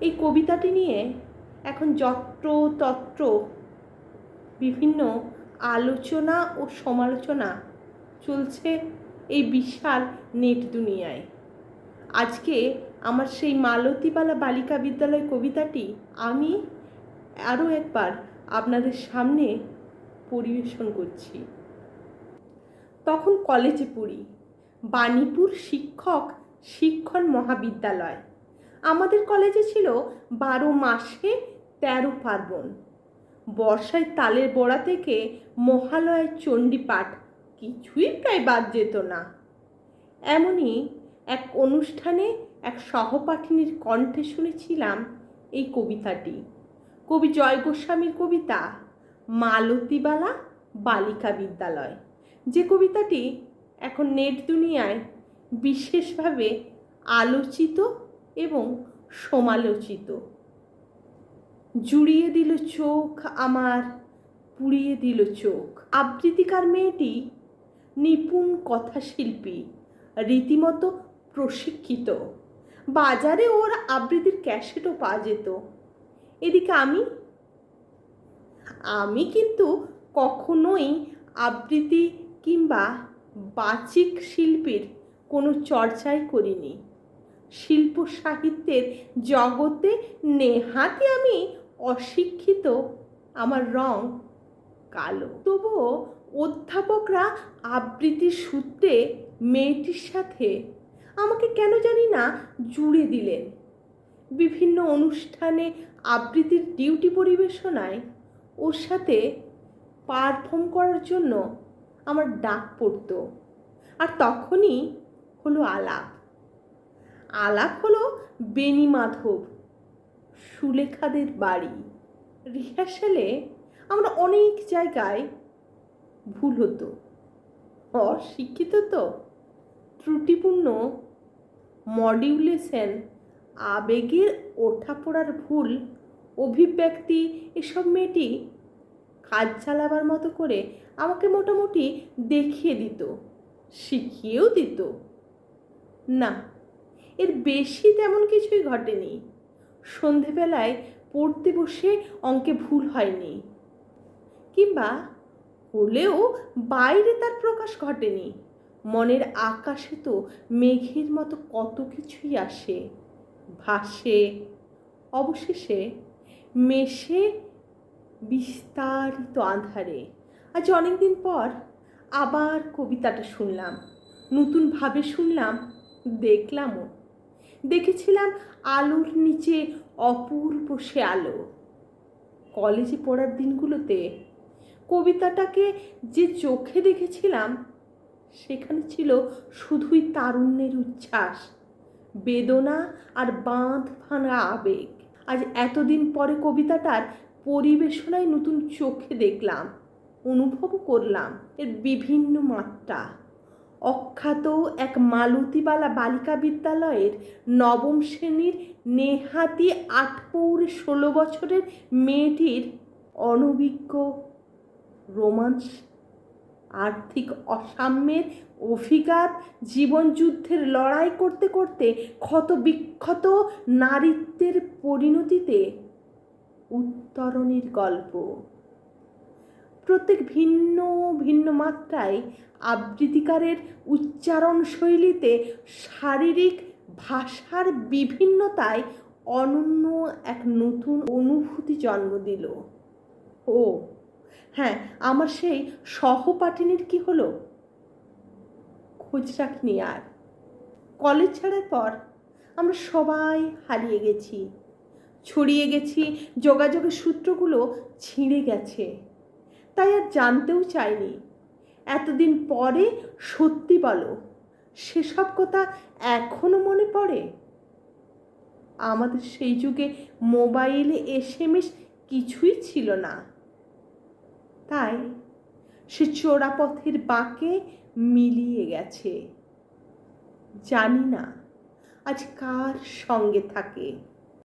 এই কবিতাটি নিয়ে এখন যত্র তত্র বিভিন্ন আলোচনা ও সমালোচনা চলছে এই বিশাল নেট দুনিয়ায়। আজকে আমার সেই মালতীবালা বালিকা বিদ্যালয় কবিতাটি আমি আরও একবার আপনাদের সামনে পরিবেশন করছি। তখন কলেজে পড়ি। বাণীপুর শিক্ষক শিক্ষণ মহাবিদ্যালয়। আমাদের কলেজে ছিল বারো মাসে তেরো পার্বণ। বর্ষায় তালের বড়া থেকে মহালয়ের চণ্ডীপাঠ কিছুই প্রায় বাদ যেত না। এমনই এক অনুষ্ঠানে এক সহপাঠিনীর কণ্ঠে শুনেছিলাম এই কবিতাটি। কবি জয় গোস্বামীর কবিতা, মালতীবালা বালিকা বিদ্যালয়। যে কবিতাটি এখন নেট দুনিয়ায় বিশেষভাবে আলোচিত এবং সমালোচিত। জুড়িয়ে দিল চোখ আমার, পুড়িয়ে দিল চোখ। আবৃত্তিকার মেয়েটি নিপুণ কথাশিল্পী, রীতিমতো প্রশিক্ষিত। বাজারে ওর আবৃত্তির ক্যাসেটও পাওয়া যেত। এদিকে আমি আমি কিন্তু কখনোই আবৃত্তি কিংবা বাচিক শিল্পীর কোনো চর্চাই করিনি। শিল্প সাহিত্যের জগতে নেহাতি আমি অশিক্ষিত। আমার রং কালো। তবুও অধ্যাপকরা আবৃত্তির সূত্রে মেয়েটির সাথে আমাকে কেন জানি না জুড়ে দিলেন। বিভিন্ন অনুষ্ঠানে আবৃত্তির ডিউটি পরিবেশনায় ওর সাথে পারফর্ম করার জন্য আমার ডাক পড়তো। আর তখনই হলো আলাপ। আলাপ হলো বেনি মাধব সুলেখাদের বাড়ি। রিহার্সালে আমরা অনেক জায়গায় ভুল হতো, অশিক্ষিত তো। ত্রুটিপূর্ণ মডিউলেশন, আবেগের ওঠাপড়ার ভুল, অভিব্যক্তি, এসব মেয়েটি কাজ চালাবার মতো করে আমাকে মোটামুটি দেখিয়ে দিত, শিখিয়েও দিত। না এর বেশি তেমন কিছুই ঘটেনি। সন্ধেবেলায় পড়তে বসে অঙ্কে ভুল হয়নি। কিংবা হলেও বাইরে তার প্রকাশ ঘটেনি। মনের আকাশে তো মেঘের মতো কত কিছুই আসে। ভাসে, অবশেষে মেশে বিস্তারিত আধারে আজ অনেকদিন পর আবার কবিতাটা শুনলাম। নতুনভাবে শুনলাম, দেখলামও। দেখেছিলাম আলোর নিচে অপূর্ব সে আলো। কলেজে পড়ার দিনগুলোতে কবিতাটাকে যে চোখে দেখেছিলাম, সেখানে ছিল শুধুই তারুণ্যের উচ্ছ্বাস, বেদনা আর বাঁধ ভাঙা আবেগ। আজ এতদিন পরে কবিতাটার পরিবেশনায় নতুন চোখে দেখলাম অনুভব করলাম এর বিভিন্ন মাত্রা। অখ্যাত এক মালতীবালা বালিকা বিদ্যালয়ের নবম শ্রেণির নেহাতি আট পৌরে ষোলো বছরের মেয়েটির অনভিজ্ঞ রোমাঞ্চ, আর্থিক অসাম্যের অভিঘাত, জীবনযুদ্ধের লড়াই করতে করতে ক্ষত বিক্ষত নারীত্বের পরিণতিতে উত্তরণের গল্প। প্রত্যেক ভিন্ন ভিন্ন মাত্রায় আবৃত্তিকারের উচ্চারণ শৈলীতে শারীরিক ভাষার বিভিন্নতায় অনন্য এক নতুন অনুভূতি জন্ম দিল। ও হ্যাঁ আমার সেই সহপাঠিনীর কি হলো? খোঁজ রাখিনি আর। কলেজ ছাড়ার পর আমরা সবাই হারিয়ে গেছি, ছড়িয়ে গেছি, যোগাযোগের সূত্রগুলো ছিঁড়ে গেছে। তাই আর জানতেও চাইনি। এতদিন পরে সত্যি বলো, সেসব কথা এখনও মনে পড়ে? আমাদের সেই যুগে মোবাইলে এস এম এস কিছুই ছিল না। তাই সে চোরাপথের বাঁকে মিলিয়ে গেছে। জানি না আজ কার সঙ্গে থাকে।